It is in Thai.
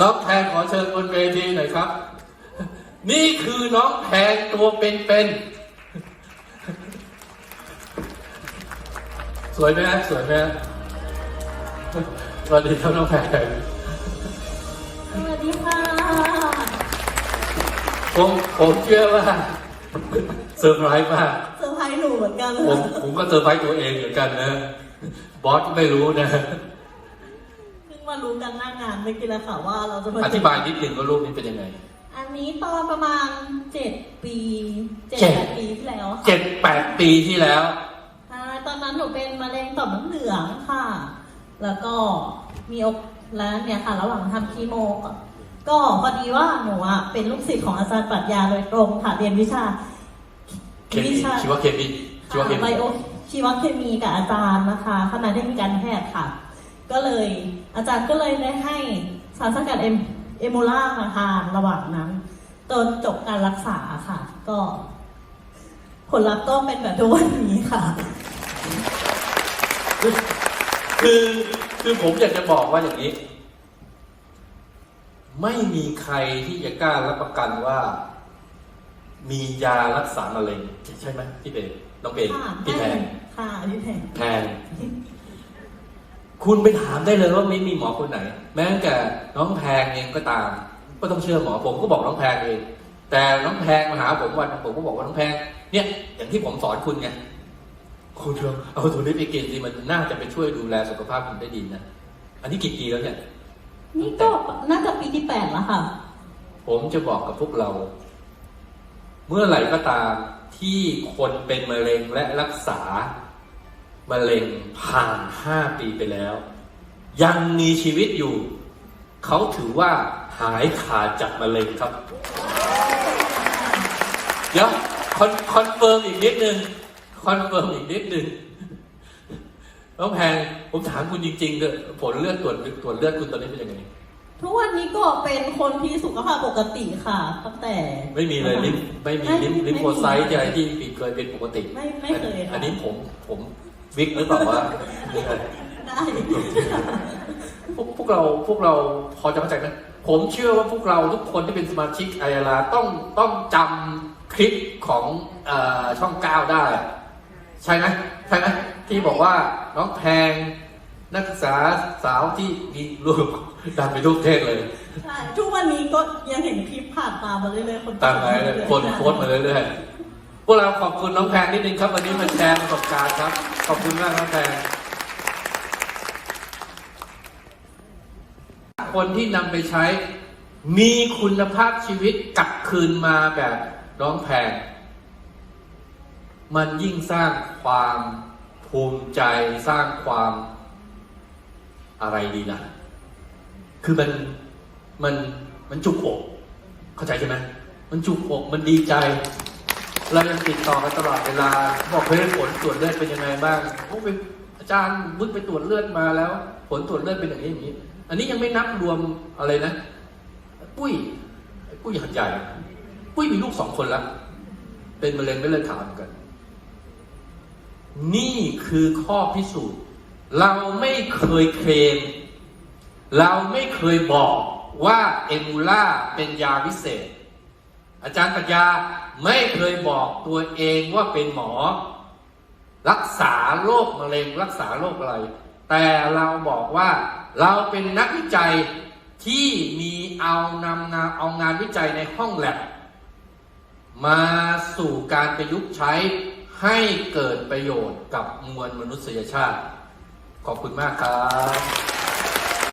น้องแพงขอเชิญบนเวทีหน่อยครับ นี่คือน้องแพงตัวเป็นๆสวยไหมฮะสวยไหมฮะสวัสดีครับน้องแพงสวัสดีค่ะผมผมเชื่อว่าเซอร์ไพรส์มากเซอร์ไพรส์หนูเหมือนกันผมผมก็เซอร์ไพรส์ตัวเองเหมือนกันนะ บอสก็ไม่รู้นะเพิ่ง มารู้กันหน้างานไม่อกี่แล้วค่ะว่าเราจะมาอธิบายนิดนึงว่ารูปนี้เป็นยังไง อันนี้ตอนประมาณเจ็ดปีเจ็ดเจ็ดแปดปีที่แล้วค่ะเจ็ดแปดปีที่แล้วใช่ตอนนั้นหนูเป็นมะเร็งต่อมน้ำเหลืองค่ะ แล้วก็มีโอกแล้วเนี่ยค่ะ ระหว่างทำคีโมก็ก็พอดีว่าหนูอะเป็นลูกศิษย์ของอาจารย์ปรัชญาโดยตรงค่ะเรียนวิชาเคมีชีวเคมีชีวเคไบมีโอชีวเคมีกับอาจารย์นะคะคณะเทคนิคการแพทย์ค่ะ ก็เลย อาจารย์ก็เลยได้ให้สารสกัดเอมเอมูล่ามาทานระหว่างนั้นจนจบการรักษาค่ะ ก็ ผลลัพธ์ก็เป็นแบบทุกวันนี้ค่ะ คือคือผมอยากจะบอกว่าอย่างนี้ ไม่มีใครที่จะกล้ารับประกันว่า มียารักษามะเร็งใช่ไหมพี่เป็นน้องเป็นค่ะพี่แพงค่ะพี่แพงแพง คุณไปถามได้เลยว่าไม่มีหมอคนไหน แม้แต่น้องแพงเองก็ตาม ก็ต้องเชื่อหมอผมก็บอกน้องแพงเอง แต่น้องแพงมาหาผมวันผมก็บอกว่าน้องแพงเนี่ยอย่างที่ผมสอนคุณไงคุณเถอะเอาตัวนี้ไปกินสิมันน่าจะไปช่วยดูแลสุขภาพคุณได้ดีนะอันนี้กี่ปีแล้วเนี่ยนี่ก็น่าจะปีที่แปดแล้วค่ะ ผมจะบอกกับพวกเรา เมื่อไหร่ก็ตามที่คนเป็นมะเร็งและรักษา มะเร็งผ่านห้าปีไปแล้ว ยังมีชีวิตอยู่ เขาถือว่าหายขาดจากมะเร็งครับ เดี๋ยวคอนคอนเฟิร์มอีกนิดนึงคอนเฟิร์มอีกนิดนึงน้องแพงผมถามคุณจริงๆเลยผลเลือดตรวจตรวจเลือดคุณตอนนี้เป็นยังไงทุกวันนี้ก็เป็นคนที่สุขภาพปกติค่ะตั้งแต่ ไม่มีเลยลิมไม่มีลิมลิมโฟไซต์อะไรที่เคยเป็นปกติ ไม่ไม่เคยค่ะอันนี้ผมผม วิกหรือเปล่าว่าได้พวกพวกเราพวกเราพอจะเข้าใจไหมผมเชื่อว่าพวกเราทุกคนที่เป็นสมาชิกไออาราต้องต้องจำคลิปของเออช่องเก้าได้ ใช่ไหมใช่ไหมที่บอกว่าน้องแพงนักศึกษาสาวที่มีลูกดังไปทุกประเทศเลยใช่ทุกวันนี้ก็ยังเห็นคลิปผ่านตามมาเรื่อยๆคนตามไปเลยคนโพสต์มาเรื่อยๆพวกเราขอบคุณน้องแพงนิดนึงครับวันนี้มาแชร์ประสบการณ์ครับ ขอบคุณมากน้องแพงคนที่นำไปใช้ มีคุณภาพชีวิตกลับคืนมาแบบน้องแพงมันยิ่งสร้างความภูมิใจสร้างความอะไรดีล่ะ คือมันมันมันจุกอก เข้าใจใช่ไหมมันจุกอกมันดีใจ เรายังติดต่อกันตลอดเวลา บอกเฮ้ยผลตรวจเลือดเป็นยังไงบ้างโอ้เป็นอาจารย์บึ้งไปตรวจเลือดมาแล้ว ผลตรวจเลือดเป็นอย่างนี้อย่างนี้ อันนี้ยังไม่นับรวมอะไรนะ ปุ้ยปุ้ยหัดใหญ่ ปุ้ยมีลูกสองคนแล้ว เป็นมะเร็งไม่เลือดขาวเหมือนกัน นี่คือข้อพิสูจน์ เราไม่เคยเคลมเราไม่เคยบอกว่าเอมูล่าเป็นยาวิเศษ อาจารย์ปัญญาไม่เคยบอกตัวเองว่าเป็นหมอ รักษาโรคมะเร็งรักษาโรคอะไร แต่เราบอกว่าเราเป็นนักวิจัยที่มีเอานำงานเอางานวิจัยในห้องแลบมาสู่การประยุกต์ใช้ให้เกิดประโยชน์กับมวลมนุษยชาติ ขอบคุณมากครับ